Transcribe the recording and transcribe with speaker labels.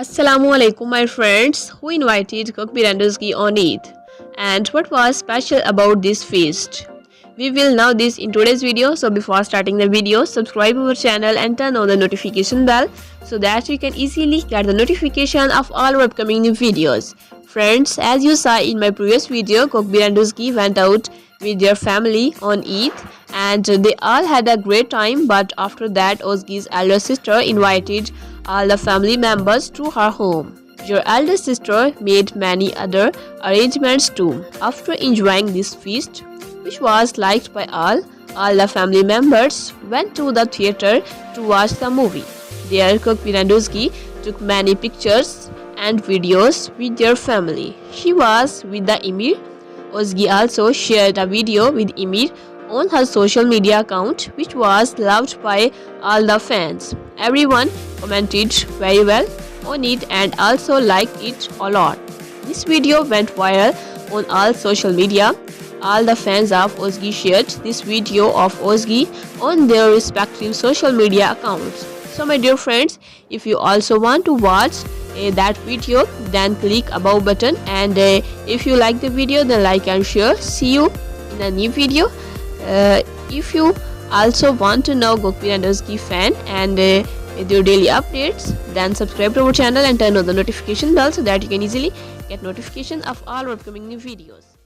Speaker 1: Assalamu alaikum my friends who invited Cook Birandoski on Eid and what was special about this feast. We will know this in today's video so before starting the video subscribe our channel and turn on the notification bell so that you can easily get the notification of all our upcoming new videos. Friends as you saw in my previous video Cook Birandoski went out with their family on Eid and they all had a great time but after that Ozgi's elder sister invited all the family members to her home. Your elder sister made many other arrangements too. After enjoying this feast, which was liked by all, all the family members went to the theater to watch the movie. There, Cook Piranduski took many pictures and videos with their family. She was with the Emir. Ozgi also shared a video with Emir on her social media account, which was loved by all the fans. Everyone commented very well on it and also liked it a lot. This video went viral on all social media. All the fans of Ozgi shared this video of Ozgi on their respective social media accounts. So my dear friends, if you also want to watch uh, that video, then click above button and uh, if you like the video, then like and share. See you in a new video. Uh, if you also want to know Gokpir and fan and uh, with your daily updates then subscribe to our channel and turn on the notification bell so that you can easily get notification of all upcoming new videos